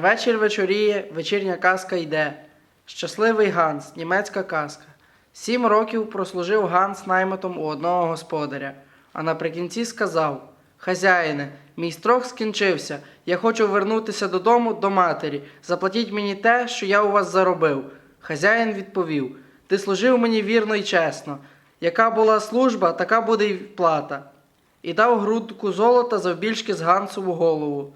Вечір вечоріє, вечірня казка йде. Щасливий Ганс, німецька казка. Сім років прослужив Ганс наймитом у одного господаря, а наприкінці сказав: Хазяїне, мій строк скінчився. Я хочу вернутися додому до матері. Заплатіть мені те, що я у вас заробив. Хазяїн відповів: Ти служив мені вірно і чесно. Яка була служба, така буде й плата. І дав грудку золота завбільшки з Гансову голову.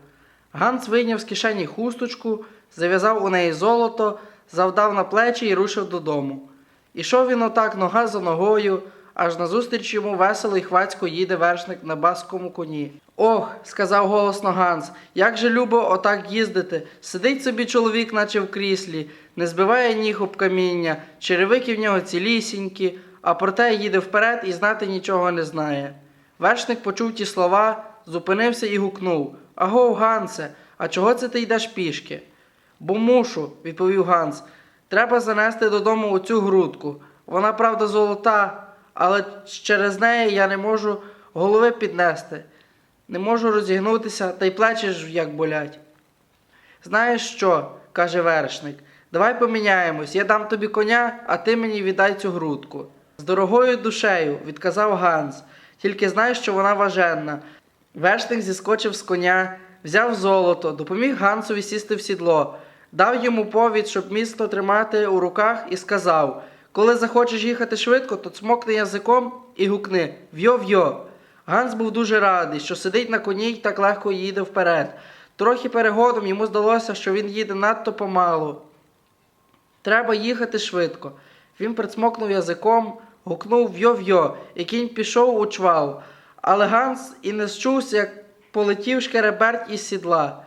Ганс вийняв з кишені хусточку, зав'язав у неї золото, завдав на плечі і рушив додому. Ішов він отак нога за ногою, аж назустріч йому весело й хвацько їде вершник на баскому коні. Ох, сказав голосно Ганс, як же любо отак їздити. Сидить собі чоловік, наче в кріслі, не збиває ніг об каміння, черевики в нього цілісінькі, а проте їде вперед і знати нічого не знає. Вершник почув ті слова, зупинився і гукнув Агов, Гансе, а чого це ти йдеш пішки? Бо мушу, відповів Ганс. Треба занести додому оцю грудку. Вона, правда, золота, але через неї я не можу голови піднести, не можу розігнутися, та й плечі ж як болять. Знаєш що? каже вершник. Давай поміняємось, я дам тобі коня, а ти мені віддай цю грудку. З дорогою душею, відказав Ганс, тільки знай, що вона важенна. Вершник зіскочив з коня, взяв золото, допоміг Гансові сісти в сідло, дав йому повід, щоб місто тримати у руках, і сказав: Коли захочеш їхати швидко, то цмокни язиком і гукни Вйо-вйо. Ганс був дуже радий, що сидить на коні й так легко їде вперед. Трохи перегодом йому здалося, що він їде надто помалу. Треба їхати швидко. Він прицмокнув язиком, гукнув вйо-вйо, і кінь пішов у чвал. Але Ганс і не зчувся, як полетів шкереберть із сідла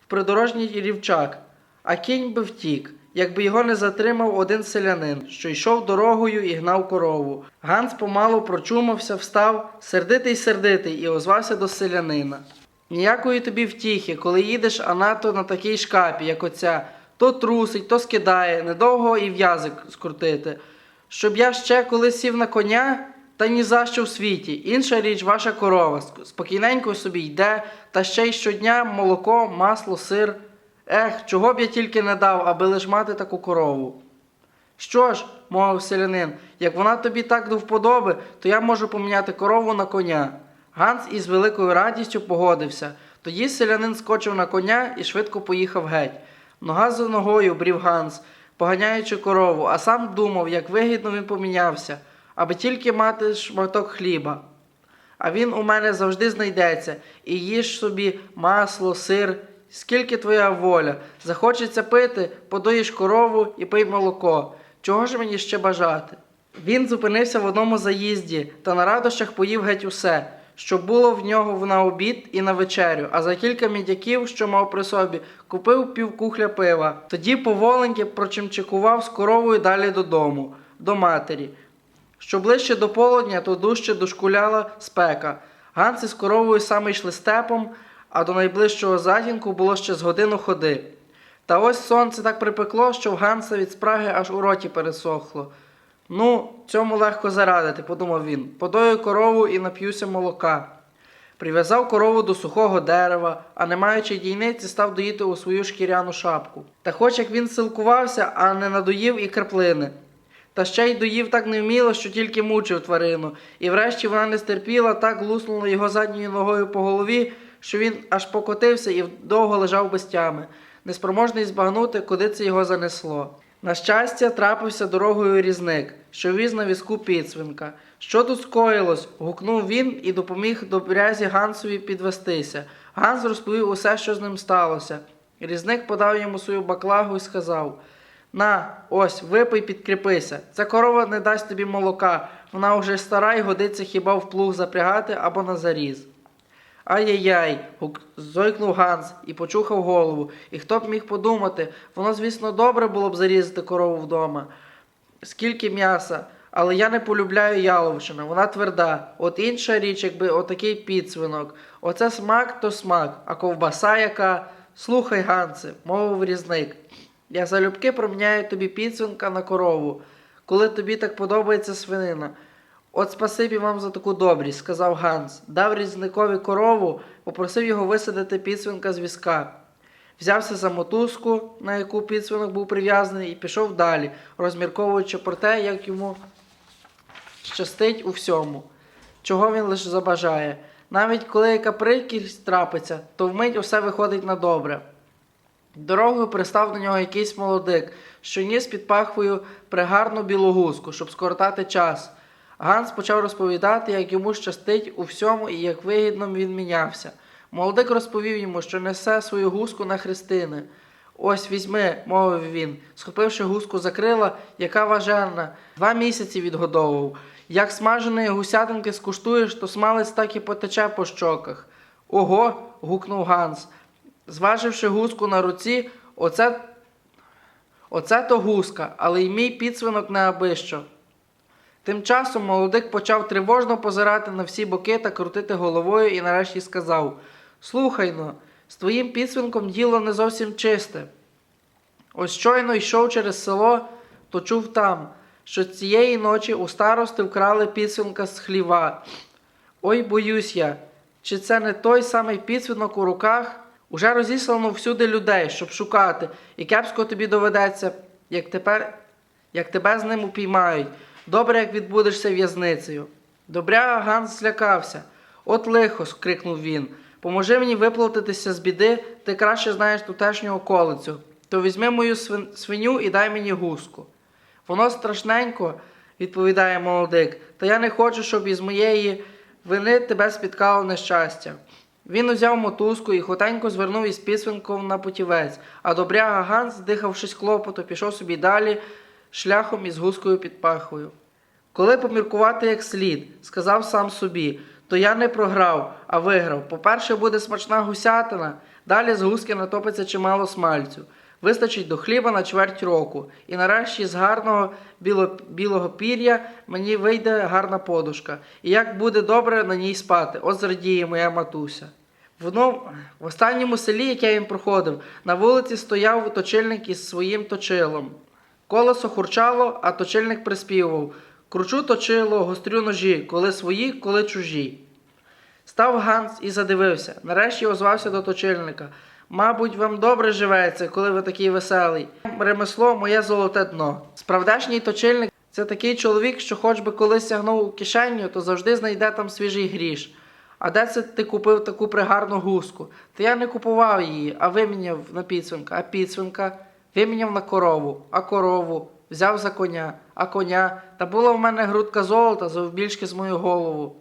в придорожній рівчак, а кінь би втік, якби його не затримав один селянин, що йшов дорогою і гнав корову. Ганс помалу прочумався, встав, сердитий сердитий, і озвався до селянина. Ніякої тобі втіхи, коли їдеш, а нато на такій шкапі, як оця, то трусить, то скидає, недовго і в язик скрутити. Щоб я ще коли сів на коня, та ні за що в світі. Інша річ ваша корова. Спокійненько собі йде, та ще й щодня молоко, масло, сир. Ех, чого б я тільки не дав, аби лиш мати таку корову. Що ж, мовив селянин, як вона тобі так до вподоби, то я можу поміняти корову на коня. Ганс із великою радістю погодився. Тоді селянин скочив на коня і швидко поїхав геть. Нога за ногою брів Ганс, поганяючи корову, а сам думав, як вигідно він помінявся, аби тільки мати шматок хліба. А він у мене завжди знайдеться, і їж собі масло, сир, скільки твоя воля. Захочеться пити, подоїш корову і пий молоко. Чого ж мені ще бажати? Він зупинився в одному заїзді та на радощах поїв геть усе, що було в нього на обід і на вечерю, а за кілька мідяків, що мав при собі, купив півкухля пива. Тоді поволеньки прочимчикував з коровою далі додому, до матері. Що ближче до полудня, то дужче дошкуляла спека. Ганс із коровою саме йшли степом, а до найближчого затінку було ще з годину ходи. Та ось сонце так припекло, що в Ганса від спраги аж у роті пересохло. Ну, цьому легко зарадити, подумав він. Подою корову і нап'юся молока. Прив'язав корову до сухого дерева, а не маючи дійниці, став доїти у свою шкіряну шапку. Та хоч як він силкувався, а не надоїв і краплини. Та ще й доїв так невміло, що тільки мучив тварину, і врешті вона не стерпіла, так луснула його задньою ногою по голові, що він аж покотився і довго лежав без тями, неспроможний збагнути, куди це його занесло. На щастя, трапився дорогою різник, що віз на візку підсвинка. Що тут скоїлось? гукнув він і допоміг до брязі Гансові підвестися. Ганс розповів усе, що з ним сталося. Різник подав йому свою баклагу і сказав: На, ось, випий, підкріпися. Ця корова не дасть тобі молока, вона вже стара і годиться хіба в плуг запрягати або на заріз. Ай-яй-яй, зойкнув Ганс і почухав голову. І хто б міг подумати, воно, звісно, добре було б зарізати корову вдома. Скільки м'яса, але я не полюбляю яловичину, вона тверда. От інша річ, якби отакий підсвинок. Оце смак то смак, а ковбаса яка. Слухай, Гансе, мовив різник. Я залюбки проміняю тобі підсвинка на корову, коли тобі так подобається свинина. От спасибі вам за таку добрість, сказав Ганс. Дав різникові корову, попросив його висадити підсвинка з візка. взявся за мотузку, на яку підсвинок був прив'язаний, і пішов далі, розмірковуючи про те, як йому щастить у всьому, чого він лише забажає. Навіть коли яка прикрість трапиться, то вмить усе виходить на добре. Дорогою пристав до нього якийсь молодик, що ніс під пахвою пригарну білу гуску, щоб скоротати час. Ганс почав розповідати, як йому щастить у всьому і як вигідно він мінявся. Молодик розповів йому, що несе свою гуску на хрестини. Ось візьми, мовив він, схопивши гуску за крила, яка важена, два місяці відгодовував. Як смаженої гусятинки скуштуєш, то смалець так і потече по щоках. Ого. гукнув Ганс. Зваживши гуску на руці, оце, оце то гуска, але й мій підсвинок не абищо. Тим часом молодик почав тривожно позирати на всі боки та крутити головою і нарешті сказав: Слухай но, з твоїм підсвинком діло не зовсім чисте. Ось щойно йшов через село, то чув там, що цієї ночі у старости вкрали підсвинка з хліва. Ой, боюсь я, чи це не той самий підсвинок у руках? Уже розіслано всюди людей, щоб шукати, і кепсько тобі доведеться, як тепер, як тебе з ним упіймають. Добре, як відбудешся в'язницею. Добряга Ганс злякався. От лихо, скрикнув він. Поможи мені виплатитися з біди, ти краще знаєш тутешню околицю. То візьми мою свиню і дай мені гуску. Воно страшненько, відповідає молодик, та я не хочу, щоб із моєї вини тебе спіткало нещастя. Він узяв мотузку і хотенько звернув із підсвинком на путівець, а добряга Ганс, дихавшись клопоту, пішов собі далі шляхом із гускою під пахвою. Коли поміркувати як слід, сказав сам собі, то я не програв, а виграв. По-перше, буде смачна гусятина, далі з гуски натопиться чимало смальцю. Вистачить до хліба на чверть року. І нарешті з гарного біло, білого пір'я мені вийде гарна подушка. І як буде добре на ній спати, от зрадіє моя матуся. Воно в останньому селі, яке він проходив, на вулиці стояв точильник із своїм точилом. Колесо хурчало, а точильник приспівував. Кручу точило, гострю ножі, коли свої, коли чужі. Став Ганс і задивився. Нарешті озвався до точильника. Мабуть, вам добре живеться, коли ви такий веселий. Ремесло моє золоте дно. Справдешній точильник це такий чоловік, що хоч би колись сягнув у кишеню, то завжди знайде там свіжий гріш. А де це ти купив таку пригарну гуску? Та я не купував її, а виміняв на підсвинка, а підсвинка виміняв на корову, а корову взяв за коня, а коня. Та була в мене грудка золота завбільшки з мою голову.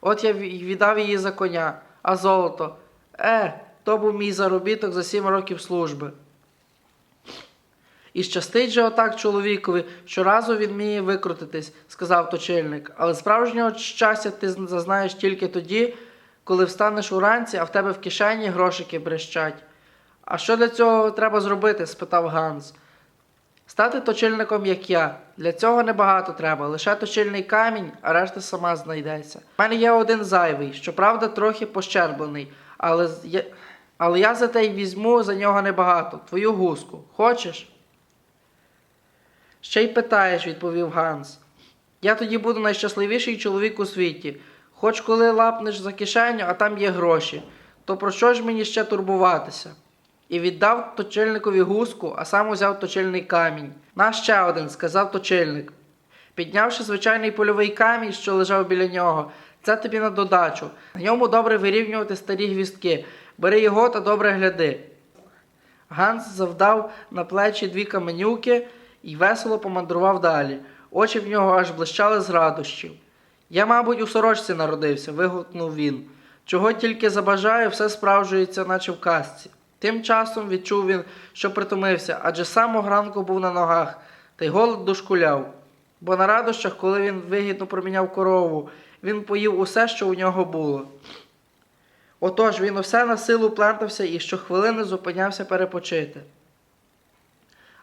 От я віддав її за коня, а золото. Е, то був мій заробіток за сім років служби. І щастить же отак чоловікові, щоразу він вміє викрутитись, сказав точильник. Але справжнього щастя ти зазнаєш тільки тоді, коли встанеш уранці, а в тебе в кишені грошики брещать. А що для цього треба зробити? спитав Ганс. Стати точильником, як я. Для цього небагато треба, лише точильний камінь, а решта сама знайдеться. У мене є один зайвий, щоправда, трохи пощерблений, але, я... але я за те й візьму за нього небагато. Твою гуску. Хочеш? Ще й питаєш, відповів Ганс. Я тоді буду найщасливіший чоловік у світі. Хоч коли лапнеш за кишеню, а там є гроші, то про що ж мені ще турбуватися? І віддав точильникові гуску, а сам узяв точильний камінь. На ще один, сказав точильник. Піднявши звичайний польовий камінь, що лежав біля нього, це тобі на додачу. На ньому добре вирівнювати старі гвістки. Бери його та добре гляди. Ганс завдав на плечі дві каменюки і весело помандрував далі. Очі в нього аж блищали з радощів. Я, мабуть, у сорочці народився, вигукнув він. Чого тільки забажаю, все справжується, наче в казці. Тим часом відчув він, що притомився, адже самого ранку був на ногах, та й голод дошкуляв. Бо на радощах, коли він вигідно проміняв корову, він поїв усе, що у нього було. Отож він усе на силу плентався і щохвилини зупинявся перепочити.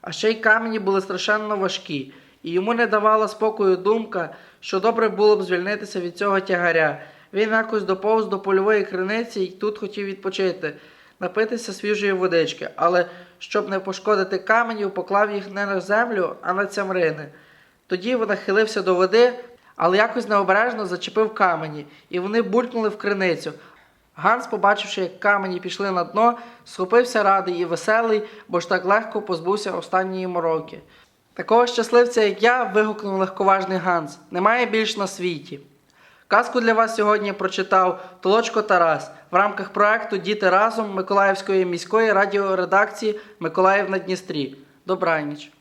А ще й камені були страшенно важкі, і йому не давала спокою думка, що добре було б звільнитися від цього тягаря. Він якось доповз до польової криниці і тут хотів відпочити, напитися свіжої водички, але щоб не пошкодити каменів, поклав їх не на землю, а на цямрини. Тоді він нахилився до води, але якось необережно зачепив камені, і вони булькнули в криницю. Ганс, побачивши, як камені пішли на дно, схопився радий і веселий, бо ж так легко позбувся останньої мороки. Такого щасливця, як я, вигукнув легковажний Ганс, немає більш на світі. Казку для вас сьогодні прочитав Толочко Тарас в рамках проекту Діти разом Миколаївської міської радіоредакції Миколаїв на Дністрі. Добраніч.